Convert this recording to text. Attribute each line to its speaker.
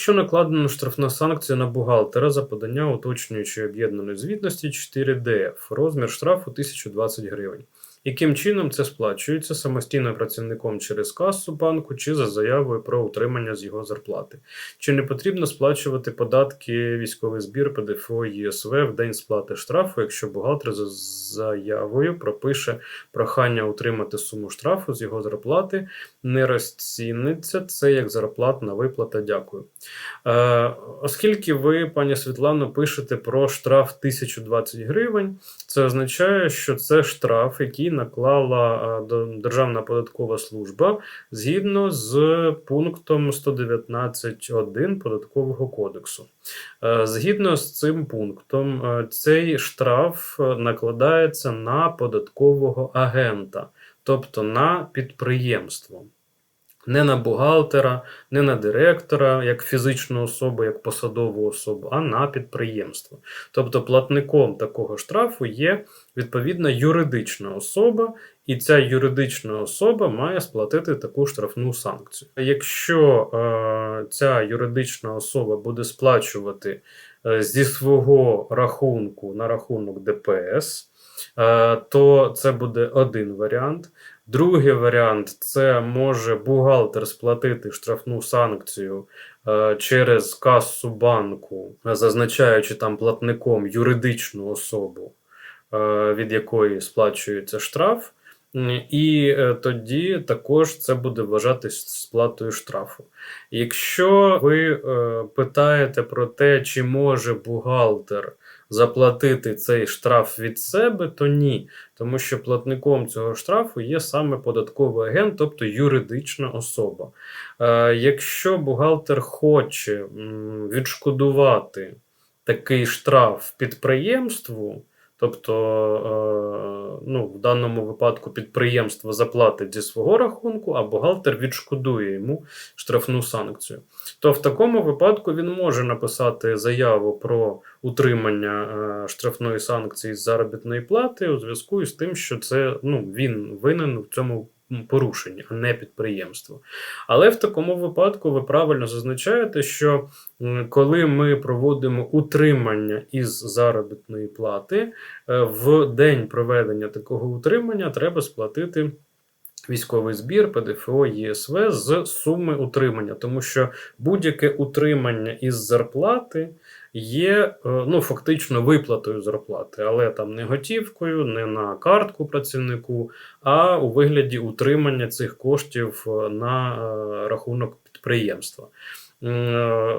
Speaker 1: Що накладено штрафна санкція на бухгалтера за подання уточнюючої об'єднаної звітності 4ДФ, розмір штрафу 1020 гривень. Яким чином це сплачується самостійно працівником через касу банку чи за заявою про утримання з його зарплати? Чи не потрібно сплачувати податки, військовий збір, ПДФО, ЄСВ в день сплати штрафу, якщо бухгалтер за заявою пропише прохання утримати суму штрафу з його зарплати, не розціниться це як зарплатна виплата? Дякую. Е, оскільки ви, пані Світлано, пишете про штраф 1020 гривень, це означає, що це штраф, який наклала е, Державна податкова служба згідно з пунктом 119.1 податкового кодексу. Е, Згідно з цим пунктом, е, цей штраф накладається на податкового агента, тобто на підприємство. Не на бухгалтера, не на директора, як фізичну особу, як посадову особу, а на підприємство. Тобто платником такого штрафу є відповідна юридична особа, і ця юридична особа має сплатити таку штрафну санкцію. Якщо е, ця юридична особа буде сплачувати е, зі свого рахунку на рахунок ДПС, е, то це буде один варіант. Другий варіант це може бухгалтер сплатити штрафну санкцію е, через касу банку, зазначаючи там платником юридичну особу, е, від якої сплачується штраф. І е, тоді також це буде вважатись сплатою штрафу. Якщо ви е, питаєте про те, чи може бухгалтер заплатити цей штраф від себе, то ні. Тому що платником цього штрафу є саме податковий агент, тобто юридична особа. Е, якщо бухгалтер хоче відшкодувати такий штраф підприємству, тобто, е, ну, в даному випадку підприємство заплатить зі свого рахунку, а бухгалтер відшкодує йому штрафну санкцію, то в такому випадку він може написати заяву про утримання е, штрафної санкції з заробітної плати у зв'язку із тим, що це ну, він винен в цьому порушенні, а не підприємство. Але в такому випадку ви правильно зазначаєте, що коли ми проводимо утримання із заробітної плати, е, в день проведення такого утримання треба сплатити. Військовий збір, ПДФО, ЄСВ з суми утримання, тому що будь-яке утримання із зарплати є е, ну, фактично виплатою зарплати, але там не готівкою, не на картку працівнику, а у вигляді утримання цих коштів е, на е, рахунок підприємства. Е,